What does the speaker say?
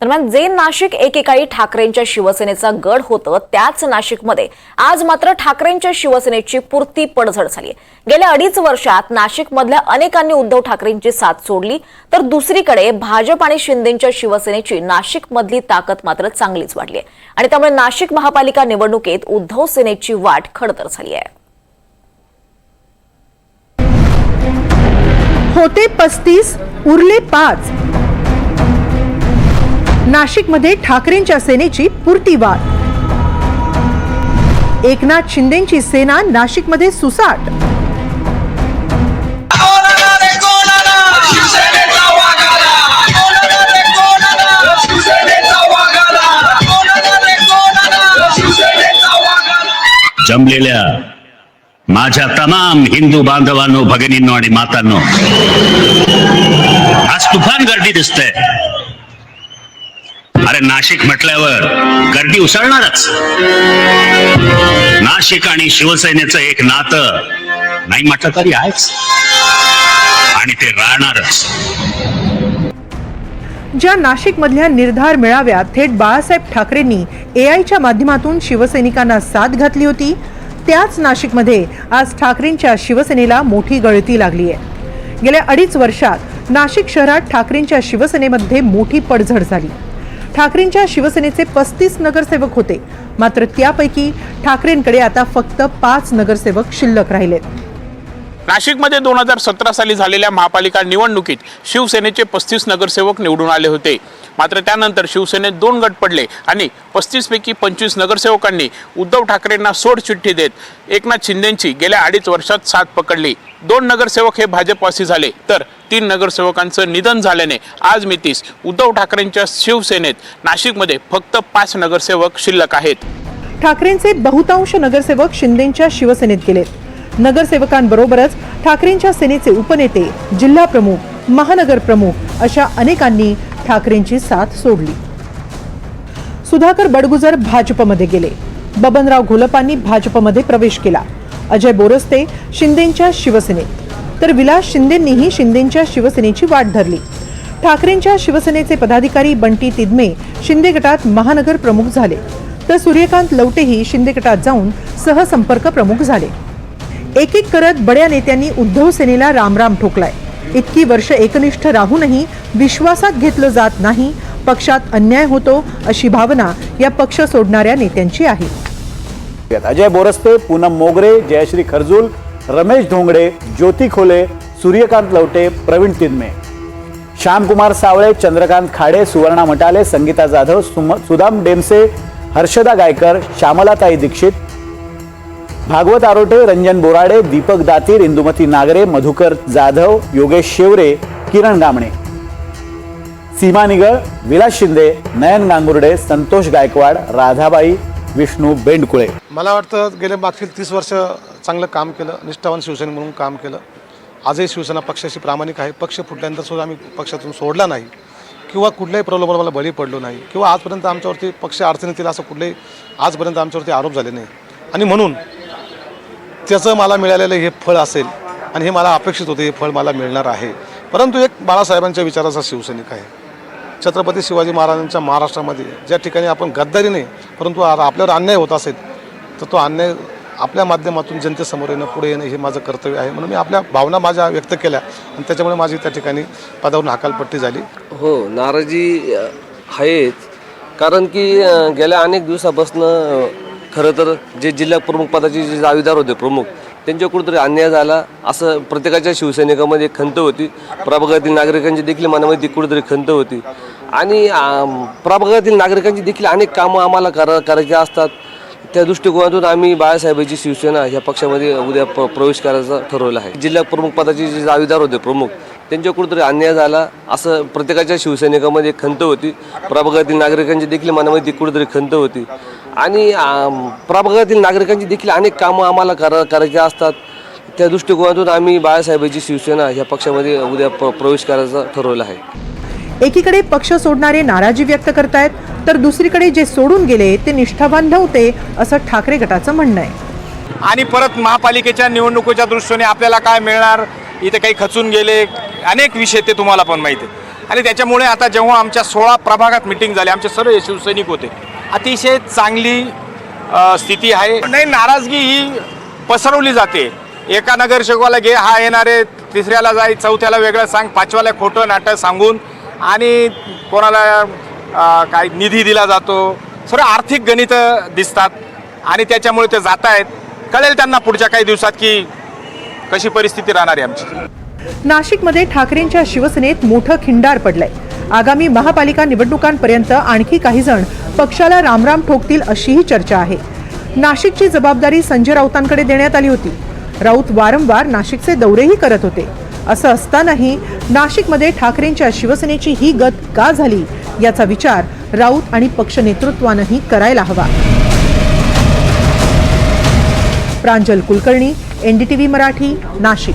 दरम्यान जे नाशिक एकेकाळी ठाकरेंच्या शिवसेनेचा गड होतं त्याच नाशिकमध्ये आज मात्र ठाकरेंच्या शिवसेनेची पुरती पडझड झाली गेल्या अडीच वर्षात नाशिकमधल्या अनेकांनी उद्धव ठाकरेंची साथ सोडली तर दुसरीकडे भाजप आणि शिंदेच्या शिवसेनेची नाशिकमधली ताकद मात्र चांगलीच वाढली आहे आणि त्यामुळे नाशिक महापालिका निवडणुकीत उद्धव सेनेची वाट खडतर झाली आहे होते पस्तीस उरले पाच. नाशिकमध्ये ठाकरेंच्या सेनेची पुरती वाद एकनाथ शिंदेची सेना नाशिकमध्ये सुसाट. जमलेल्या माझ्या तमाम हिंदू बांधवांनो भगिनींनो आणि मातांनो आज तुफान गर्दी दिसते अरे नाशिक म्हटल्यावर गर्दी उसळणारच. नाशिक आणि शिवसेनेचं एक नातं नाही म्हटलं तरी आहेच. आणि ते राहणारच. ज्या नाशिकमधल्या निर्धार मेळाव्यात थेट बाळासाहेब ठाकरेंनी एआयच्या माध्यमातून शिवसैनिकांना साथ घातली होती त्याच नाशिकमध्ये आज ठाकरेंच्या शिवसेनेला मोठी गळती लागली आहे गेल्या अडीच वर्षात नाशिक शहरात ठाकरेंच्या शिवसेनेमध्ये मोठी पडझड झाली. ठाकरेंच्या शिवसेनेचे पस्तीस नगरसेवक होते. मात्र त्यापैकी ठाकरेंकडे आता फक्त पाच नगरसेवक शिल्लक राहिलेत. नाशिकमध्ये दोन हजार सतरा साली झालेल्या महापालिका निवडणुकीत शिवसेनेचे पस्तीस नगरसेवक निवडून आले होते. मात्र त्यानंतर शिवसेनेत दोन गट पडले आणि पस्तीसपैकी पंचवीस नगरसेवकांनी उद्धव ठाकरेंना सोड चिठ्ठी देत एकनाथ शिंदेंची गेल्या अडीच वर्षात साथ पकडली. दोन नगरसेवक हे भाजपवासी झाले तर तीन नगरसेवकांचं निधन झाल्याने आज मितीस उद्धव ठाकरेंच्या शिवसेनेत नाशिकमध्ये फक्त पाच नगरसेवक शिल्लक आहेत. ठाकरेंचे बहुतांश नगरसेवक शिंदेच्या शिवसेनेत गेलेत नगरसेवकांबरोबरच ठाकरेंच्या सेनेचे उपनेते जिल्हा प्रमुख महानगर प्रमुख अशा अनेकांनी ठाकरेंची साथ सोडली. सुधाकर बडगुजर भाजपमध्ये गेले. बबनराव घोलपांनी भाजपमध्ये प्रवेश केला. अजय बोरस्ते शिंदेच्या शिवसेनेत. तर विलास शिंदेंनीही शिंदेच्या शिवसेनेची वाट धरली. ठाकरेंच्या शिवसेनेचे पदाधिकारी बंटी तिदमे शिंदे गटात महानगर प्रमुख झाले. तर सूर्यकांत लवटेही शिंदे गटात जाऊन सहसंपर्क प्रमुख झाले. एक एक करत बड्या नेत्यांनी उद्धव सेनेला रामराम ठोकलाय. इतकी वर्ष एकनिष्ठ राहूनही विश्वासात घेतलं जात नाही पक्षात अन्याय होतो अशी भावना या पक्ष सोडणाऱ्या नेत्यांची आहे. अजय बोरस्ते पूनम मोगरे जयश्री खरजूल रमेश धोंगडे ज्योती खोले सूर्यकांत लवटे प्रवीण तिदमे श्यामकुमार सावळे चंद्रकांत खाडे सुवर्णा मटाले संगीता जाधव सुम- सुदाम डेमसे हर्षदा गायकर श्यामलाताई दीक्षित भागवत आरोटे रंजन बोराडे दीपक दातीर इंदुमती नागरे मधुकर जाधव योगेश शेवरे किरण गामणे. सीमा निगळ विलास शिंदे नयन गांगुर्डे संतोष गायकवाड राधाबाई विष्णू बेंडकुळे. मला वाटतं गेले मागील तीस वर्ष चांगलं काम केलं निष्ठावान शिवसेने म्हणून काम केलं. आजही शिवसेना पक्षाशी प्रामाणिक आहे. पक्ष फुटल्यानंतर सुद्धा आम्ही पक्षातून सोडला नाही. किंवा कुठल्याही प्रलोभनाला बळी पडलो नाही. किंवा आजपर्यंत आमच्यावरती पक्ष अडचणीतील असं कुठलेही आजपर्यंत आमच्यावरती आरोप झाले नाही. आणि म्हणून त्याचं मला मिळालेलं हे फळ असेल आणि हे मला अपेक्षित होते हे फळ मला मिळणार आहे. परंतु एक बाळासाहेबांच्या विचाराचा शिवसैनिक आहे. छत्रपती शिवाजी महाराजांच्या महाराष्ट्रामध्ये ज्या ठिकाणी आपण गद्दारी नाही परंतु आपल्यावर अन्याय होत असेल तर तो अन्याय आपल्या माध्यमातून जनतेसमोर येणं पुढे येणं हे माझं कर्तव्य आहे म्हणून मी आपल्या भावना माझ्या व्यक्त केल्या आणि त्याच्यामुळे माझी त्या ठिकाणी पदावरून हकालपट्टी झाली. हो नाराजी आहेच कारण की गेल्या अनेक दिवसापासून खरं तर जे जिल्हा प्रमुख पदाचे जे दावेदार होते प्रमुख त्यांच्या कुठेतरी अन्याय झाला असं प्रत्येकाच्या शिवसैनिकामध्ये खंत होती. प्रभागातील नागरिकांची देखील मनामध्ये कुठेतरी खंत होती. आणि प्रभागातील नागरिकांची देखील अनेक कामं आम्हाला करा करायची असतात. त्या दृष्टिकोनातून आम्ही बाळासाहेबांची शिवसेना ह्या पक्षामध्ये उद्या प्र प्रवेश करायचा ठरवलं आहे. जिल्हा प्रमुख पदाचे जे दावेदार होते प्रमुख त्यांच्या कुठेतरी अन्याय झाला. असं प्रत्येकाच्या शिवसैनिकामध्ये एक खंत होती. प्रभागातील नागरिकांची देखील मनामध्ये कुठेतरी खंत होती. आणि प्रभागातील नागरिकांची देखील अनेक कामं आम्हाला करा करायची असतात. त्या दृष्टिकोनातून आम्ही बाळासाहेबांची शिवसेना ह्या पक्षामध्ये उद्या प्र प्रवेश करायचं ठरवलं आहे. एकीकडे पक्ष सोडणारे नाराजी व्यक्त करतायत तर दुसरीकडे जे सोडून गेले ते निष्ठावान नव्हते असं ठाकरे गटाचं म्हणणं आहे. आणि परत महापालिकेच्या निवडणुकीच्या दृष्टीने आपल्याला काय मिळणार? इथे काही खचून गेले अनेक विषय ते तुम्हाला पण माहिती आहे. आणि त्याच्यामुळे आता जेव्हा आमच्या सोळा प्रभागात मिटिंग झाली आमचे सर्व शिवसैनिक होते. अतिशय चांगली स्थिती आहे. नाही नाराजगी ही पसरवली जाते. एका नगरसेवकाला घे हा येणारे तिसऱ्याला जाई चौथ्याला वेगळं सांग पाचव्याला खोटं नाटक सांगून आणि कोणाला काय निधी दिला जातो. सर्व आर्थिक गणित दिसतात आणि त्याच्यामुळे ते जात आहेत कळेल त्यांना पुढच्या काही दिवसात की कशी परिस्थिती राहणार आहे आमची. नाशिकमध्ये ठाकरेंच्या शिवसेनेत मोठं खिंडार पडलंय. आगामी महापालिका निवडणुकांपर्यंत आणखी काही जण पक्षाला रामराम ठोकतील अशीही चर्चा आहे. नाशिकची जबाबदारी संजय राऊतांकडे देण्यात आली होती. राऊत वारंवार नाशिकचे दौरेही करत होते. असं असतानाही नाशिकमध्ये ठाकरेंच्या शिवसेनेची ही गत का झाली याचा विचार राऊत आणि पक्ष नेतृत्वानंही करायला हवा. प्रांजल कुलकर्णी एनडीटीव्ही मराठी नाशिक.